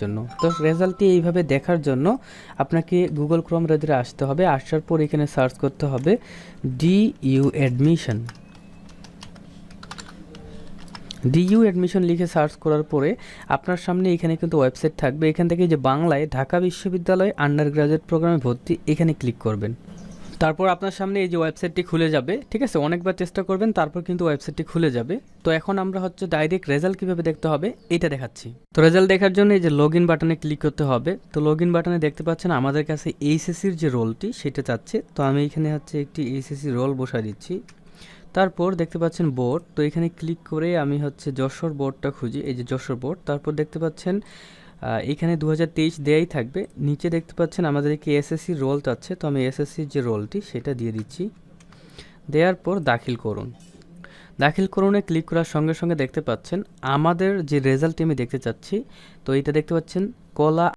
জন্য। তো রেজাল্টটি এইভাবে দেখার জন্য আপনাকে গুগল ক্রোম রেজারে আসতে হবে। আসার পর এখানে সার্চ করতে হবে D U admission DU admission লিখে সার্চ করার পরে আপনার সামনে এখানে কিন্তু ওয়েবসাইট থাকবে। এখান থেকে যে বাংলায় ঢাকা বিশ্ববিদ্যালয় আন্ডার গ্রাজুয়েট প্রোগ্রামে ভর্তি, এখানে ক্লিক করবেন। তারপর আপনার সামনে এই যে ওয়েবসাইটটি খুলে যাবে, ঠিক আছে? অনেকবার চেষ্টা করবেন, তারপর কিন্তু ওয়েবসাইটটি খুলে যাবে। তো এখন আমরা হচ্ছে ডাইরেক্ট রেজাল্ট কীভাবে দেখতে হবে এটা দেখাচ্ছি। তো রেজাল্ট দেখার জন্য এই যে লগ ইন বাটনে ক্লিক করতে হবে। তো লগ ইন বাটনে দেখতে পাচ্ছেন আমাদের কাছে এইচএসির যে রোলটি সেটা চাচ্ছে। তো আমি এখানে হচ্ছে একটি এইচএসসি রোল বসাই দিচ্ছি। তারপর দেখতে পাচ্ছেন বোর্ড তো এখানে ক্লিক করে আমি হচ্ছে যশোর বোর্ডটা খুঁজি। এই যে যশোর বোর্ড তারপর দেখতে পাচ্ছেন এখানে দু হাজার তেইশ দেয়াই থাকবে। নিচে দেখতে পাচ্ছেন আমাদেরকে এসএসসি রোল চাচ্ছে তো আমি এসএসসির যে রোলটি সেটা দিয়ে দিচ্ছি। দেওয়ার পর দাখিল করুন। দাখিল করুনে ক্লিক করার সঙ্গে সঙ্গে দেখতে পাচ্ছেন, আমাদের যে রেজাল্টটি আমি দেখতে চাচ্ছি, তো এটা দেখতে পাচ্ছেন, কলা